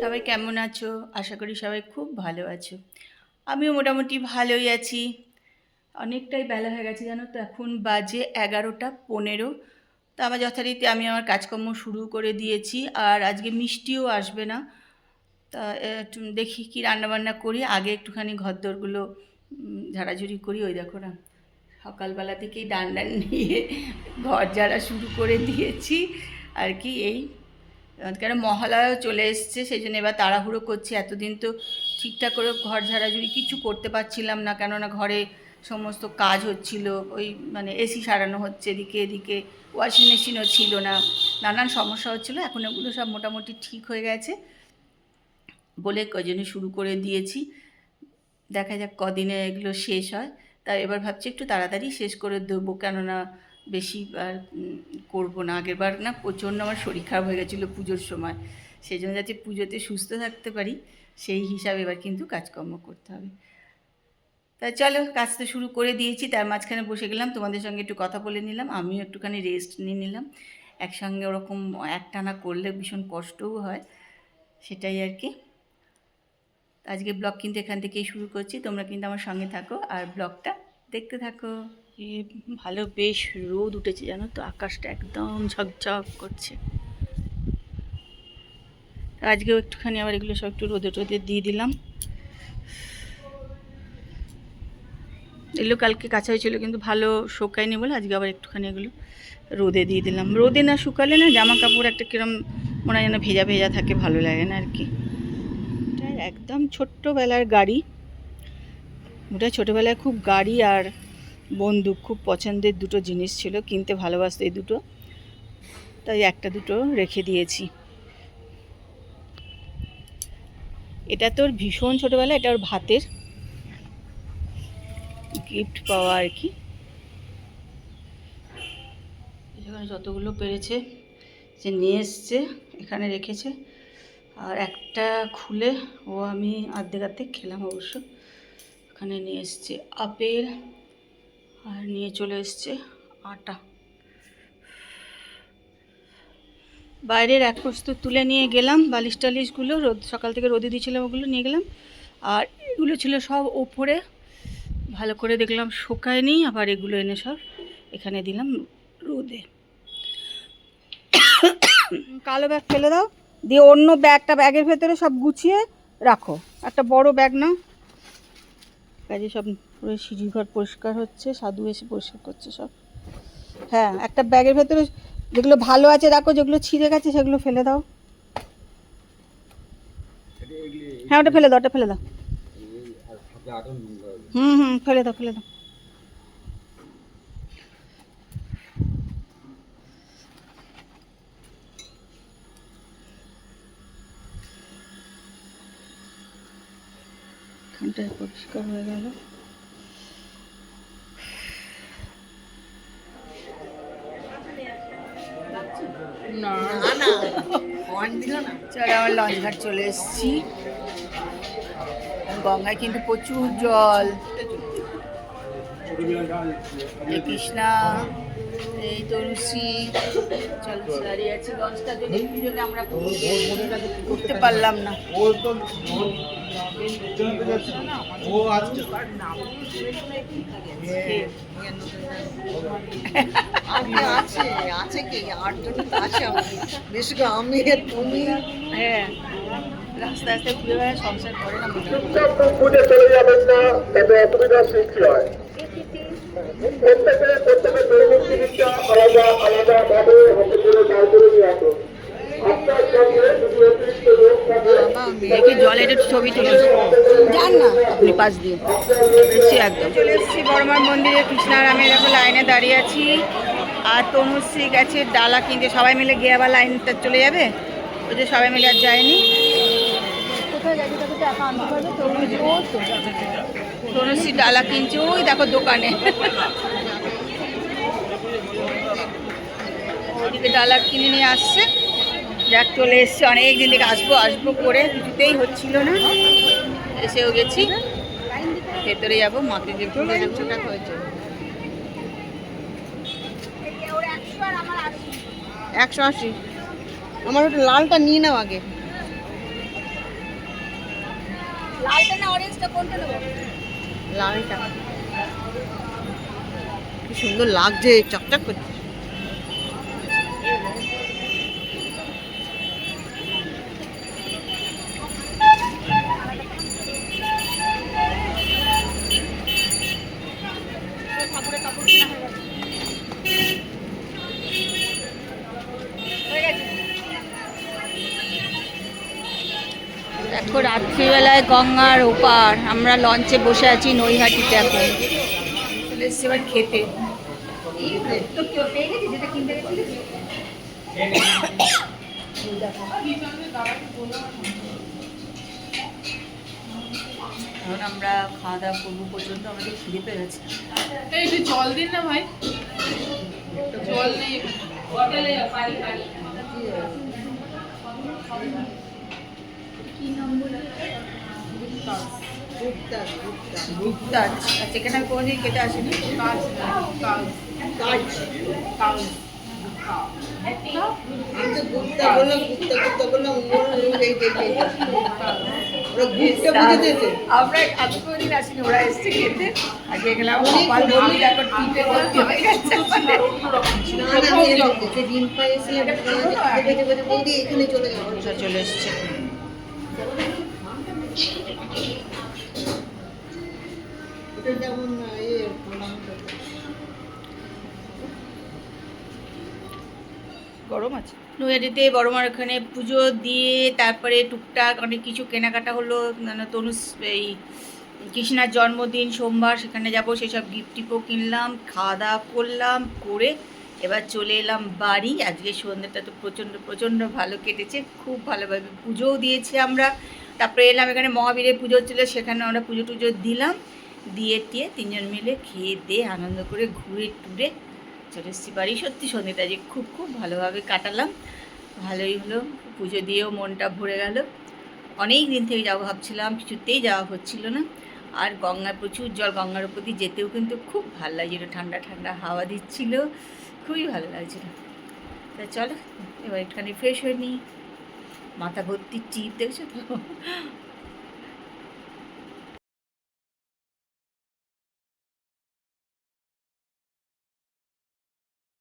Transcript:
সবাই কেমন আছো? আশা করি সবাই খুব ভালো আছো। আমিও মোটামুটি ভালোই আছি। অনেকটাই বেলা হয়ে গেছে জানো তো এখন বাজে এগারোটা পনেরো। তো আমার যথারীতি আমি আমার কাজকর্ম শুরু করে দিয়েছি আর আজকে মিষ্টিও আসবে না। তা একটু দেখি কি রান্নাবান্না করি আগে একটুখানি ঘরদোরগুলো উম, ঝাড়াঝুড়ি করি ওই দেখো না। সকালবেলা থেকেই ডান ডান্ডা নিয়ে ঘর ঝাড়া শুরু করে দিয়েছি। আর কি এই কেন মহালয়াও চলে এসছে, সেই জন্য এবার তাড়াহুড়ো করছি। এতদিন তো ঠিকঠাক করে ঘর ঝাড়াঝুড়ি কিছু করতে পারছিলাম না, কেননা ঘরে সমস্ত কাজ হচ্ছিল, ওই মানে এসি সারানো হচ্ছে, এদিকে এদিকে, ওয়াশিং মেশিনও ছিল না, নানান সমস্যা হচ্ছিল, এখন ওগুলো সব মোটামুটি ঠিক হয়ে গেছে বলে কজনে শুরু করে দিয়েছি। দেখা যাক কদিনে এগুলো শেষ হয়। তা এবার ভাবছি একটু তাড়াতাড়ি শেষ করে দেবো, কেননা বেশি আর করব না। আগেরবার না প্রচণ্ড আমার শরীর খারাপ হয়ে গেছিল পুজোর সময়, সেই জন্য যাতে পুজোতে সুস্থ থাকতে পারি, সেই হিসাবে এবার কিন্তু কাজকর্ম করতে হবে। তা চলো, কাজ তো শুরু করে দিয়েছি, তার মাঝখানে বসে গেলাম, তোমাদের সঙ্গে একটু কথা বলে নিলাম, আমিও একটুখানি রেস্ট নিয়ে নিলাম। একসঙ্গে ওরকম একটানা করলে ভীষণ কষ্টও হয়, সেটাই আর কি। আজকে ব্লগ কিন্তু এখান থেকেই শুরু করছি। তোমরা কিন্তু আমার সঙ্গে থাকো আর ব্লগটা দেখতে থাকো। এ, ভালো, বেশ রোদ উঠেছে জানো তো, আকাশটা একদম ঝকঝক করছে। আজকেও একটুখানি আবার এগুলো সব একটু রোদে টোদে দিয়ে দিলাম। এগুলো কালকে কাঁচা হয়েছিল কিন্তু ভালো শোকায়নি বলে আজকে আবার একটুখানি এগুলো রোদে দিয়ে দিলাম। রোদে না শুকালে না জামা কাপড় একটা কিরম মনে হয় যেন ভেজা ভেজা থাকে, ভালো লাগে না আর কি। একদম ছোট্টবেলার গাড়ি। ওটা ছোটোবেলায় খুব গাড়ি আর বন্দুক, খুব পছন্দের দুটো জিনিস ছিল, কিনতে ভালোবাসতো এই দুটো। তাই একটা দুটো রেখে দিয়েছি। এটা তোর ভীষণ ছোটোবেলা, এটা ওর ভাতের গিফট পাওয়া আর কি। যতগুলো পেরেছে যে নিয়ে এসছে, এখানে রেখেছে। আর একটা খুলে ও আমি আর্ধেক আর্ধেক খেলাম অবশ্য। এখানে নিয়ে এসছে আপেল আর নিয়ে চলে এসছে আটা। বাইরের এক প্রস্তুত তুলে নিয়ে গেলাম, বালিশ টালিশগুলো, রোদ, সকাল থেকে রোদে দিয়েছিলাম ওগুলো নিয়ে গেলাম। আর এগুলো ছিল সব ওপরে। ভালো করে দেখলাম শুকায়নি, আবার এগুলো এনে সব এখানে দিলাম রোদে। কালো ব্যাগ ফেলে দাও। দিয়ে অন্য ব্যাগটা, ব্যাগের ভেতরে সব গুছিয়ে রাখো। একটা বড় ব্যাগ নাও কাজে সব পুরো সিঁড়িঘর পরিষ্কার হচ্ছে, সাধু এসে পরিষ্কার করছে সব। হ্যাঁ একটা ব্যাগের ভেতরে যেগুলো ভালো আছে রাখো যেগুলো ছিঁড়ে গেছে, সেগুলো ফেলে দাও। হ্যাঁ ওটা ফেলে দাও, ওটা ফেলে দাও। হুম হুম, ফেলে দাও ফেলে দাও। এখানটায় পরিষ্কার হয়ে গেল। চলো আমার লঞ্চ ঘাট চলে এসেছি। গঙ্গায় কিন্তু প্রচুর জল। কৃষ্ণা এই তরুষি চলো দাঁড়িয়ে আছি। লঞ্চটা যদি আমরা উঠতে পারলাম না। আগে আছে আছে কি আটজন তো আছে আমাদের বেশি করে আমি তুমি হ্যাঁ রাস্তা রাস্তায় ঘুরে বেড়ায় সংসার করে না মনে হয়। চুপচাপ বুঝে চলে যাবেন না তবে অসুবিধার সৃষ্টি হয় প্রত্যেকে প্রত্যেকের দৈনিক চিকিৎসা আলাদা আলাদা ভাবে হাতে করে বার করে নিয়ে আসুন থাকে দেখি জলের একটু ছবি তুলে যান না। আপনি পাশ দিয়ে। এসছি একদম। চলে এসেছি বড়মার মন্দিরে কৃষ্ণারামে দেখো লাইনে দাঁড়িয়ে আছি। আর তনুশ্রী গেছে ডালা কিনতে। সবাই মিলে গিয়ে আবার লাইনটা চলে যাবে? ওই যে সবাই মিলে আর যায়নি। তনুশ্রী ডালা কিনছে। ওই দেখো দোকানে। ওইদিকে ডালা কিনে নিয়ে আসছে। যাক চলে এসছে। অনেক দিন থেকে আসব আসব করে কিছুতেই হচ্ছিল না। এসেও গেছি। ভেতরে যাব মাকে যে ঘুরে হয়েছে। একশো আশি। আমার ওটা লালটা নিয়ে নাও আগে। লালটা না অরেঞ্জটা কোনটা নেব? লালটা। কি সুন্দর লাগছে চকচক করছে। দেখো রাত্রিবেলায় গঙ্গার ওপার। আমরা লঞ্চে বসে আছি নৈহাটিতে এখন। চলে এসছি এবার খেতে। এখন আমরা খাওয়া দাওয়া করব পর্যন্ত আমাদের খিদে পেয়ে গেছে একটু জল দিন না ভাই। জল নেই। গুপ্তা আচ্ছা এখানে আমি কোনোদিন খেতে আসিনি? কাজ। না কাজ কাজ কাজ আমি তো গুপ্তা বললাম গুপ্তা গুপ্তা বললাম ওরা ওরা গুপ্তা বুঝে দিয়েছে আমরা আমি কোনোদিন আসিনি ওরা এসছে খেতে। আজকে গেলাম কপাল বলি এখন টিপে হয়ে গেছে। বৌদি এখানে চলে যাব চলে এসছে। গরম আছে? নৈহাটিতে ওখানে পুজো দিয়ে তারপরে টুকটাক অনেক কিছু কেনাকাটা হলো তনুস, এই কৃষ্ণার জন্মদিন, সোমবার, সেখানে যাব, সেসব গিফট টিপও কিনলাম খাওয়া দাওয়া করলাম, করে এবার চলে এলাম বাড়ি। আজকে সন্ধ্যেটা তো প্রচণ্ড প্রচণ্ড ভালো কেটেছে। খুব ভালোভাবে পুজোও দিয়েছি আমরা। তারপরে এলাম এখানে মহাবীরের পুজো ছিল সেখানে আমরা পুজো টুজো দিলাম। দিয়ে টিয়ে তিনজন মিলে খেয়ে দিয়ে আনন্দ করে ঘুরে টুরে চলে এসেছি বাড়ি। সত্যি সন্ধ্যেটা যে খুব খুব ভালোভাবে কাটালাম। ভালোই হলো। পুজো দিয়েও মনটা ভরে গেল। অনেক দিন থেকে যাব ভাবছিলাম, কিছুতেই যাওয়া হচ্ছিল না। আর গঙ্গায় প্রচুর জল, গঙ্গার উপর দিয়ে যেতেও কিন্তু খুব ভালো লাগছিল। ঠান্ডা ঠান্ডা হাওয়া দিচ্ছিল। খুবই ভালো লাগছিল। তা চলো, এবার একটুখানি ফ্রেশ হয়ে নিই। মাথা ভর্তি চিপ দেখছ তো?